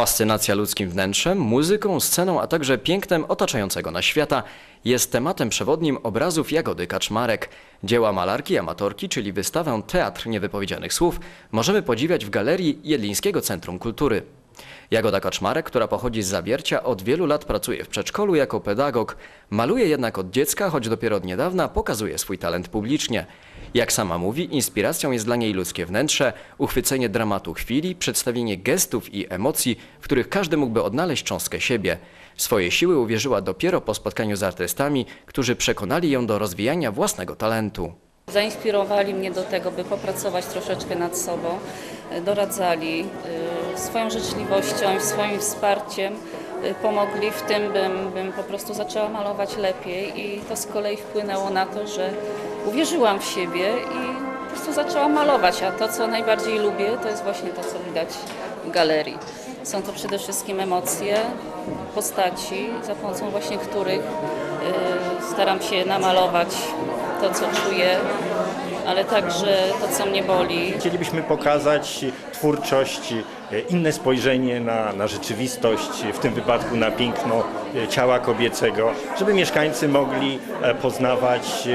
Fascynacja ludzkim wnętrzem, muzyką, sceną, a także pięknem otaczającego nas świata jest tematem przewodnim obrazów Jagody Kaczmarek. Dzieła malarki amatorki, czyli wystawę Teatr Niewypowiedzianych Słów, możemy podziwiać w galerii Jedlińskiego Centrum Kultury. Jagoda Kaczmarek, która pochodzi z Zawiercia, od wielu lat pracuje w przedszkolu jako pedagog. Maluje jednak od dziecka, choć dopiero od niedawna pokazuje swój talent publicznie. Jak sama mówi, inspiracją jest dla niej ludzkie wnętrze, uchwycenie dramatu chwili, przedstawienie gestów i emocji, w których każdy mógłby odnaleźć cząstkę siebie. W swoje siły uwierzyła dopiero po spotkaniu z artystami, którzy przekonali ją do rozwijania własnego talentu. Zainspirowali mnie do tego, by popracować troszeczkę nad sobą, y, doradzali y, swoją życzliwością i swoim wsparciem. y, Pomogli w tym, bym, bym po prostu zaczęła malować lepiej i to z kolei wpłynęło na to, że uwierzyłam w siebie i po prostu zaczęłam malować, a to co najbardziej lubię to jest właśnie to, co widać w galerii. Są to przede wszystkim emocje, postaci, za pomocą właśnie których y, staram się namalować to, co czuję, ale także to, co mnie boli. Chcielibyśmy pokazać twórczość, e, inne spojrzenie na, na rzeczywistość, w tym wypadku na piękno e, ciała kobiecego, żeby mieszkańcy mogli e, poznawać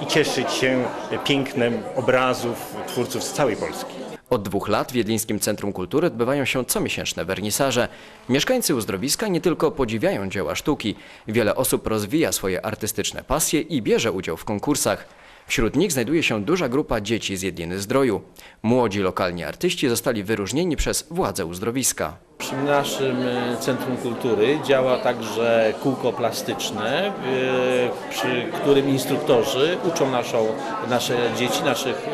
i cieszyć się pięknem obrazów twórców z całej Polski. Od dwóch lat w Wiedlińskim Centrum Kultury odbywają się comiesięczne wernisaże. Mieszkańcy uzdrowiska nie tylko podziwiają dzieła sztuki, wiele osób rozwija swoje artystyczne pasje i bierze udział w konkursach. Wśród nich znajduje się duża grupa dzieci z Jedliny Zdroju. Młodzi lokalni artyści zostali wyróżnieni przez władze uzdrowiska. Przy naszym e, Centrum Kultury działa także kółko plastyczne, e, przy którym instruktorzy uczą naszą, nasze dzieci, naszych,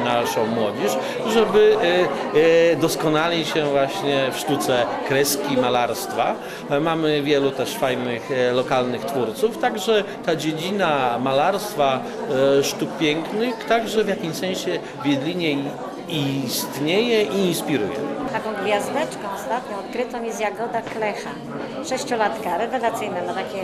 e, naszą młodzież, żeby e, e, doskonali się właśnie w sztuce kreski, malarstwa. Mamy wielu też fajnych lokalnych twórców, także ta dziedzina malarstwa, sztuk pięknych, także w jakimś sensie w Jedlinie i- istnieje i inspiruje. Taką gwiazdeczką ostatnio odkrytą jest Jagoda Klecha. Sześciolatka, rewelacyjna, ma takie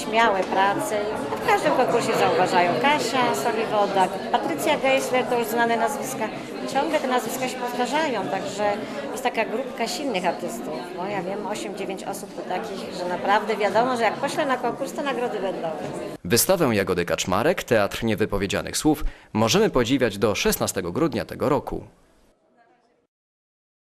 śmiałe prace. W każdym konkursie zauważają Kasia Soliwodak, Patrycja Geisler, to już znane nazwiska. Ciągle te nazwiska się powtarzają, także jest taka grupka silnych artystów. No ja wiem, 8-9 osób to takich, że naprawdę wiadomo, że jak poślę na konkurs, to nagrody będą. Wystawę Jagody Kaczmarek, Teatr Niewypowiedzianych Słów możemy podziwiać do 16 grudnia tego roku.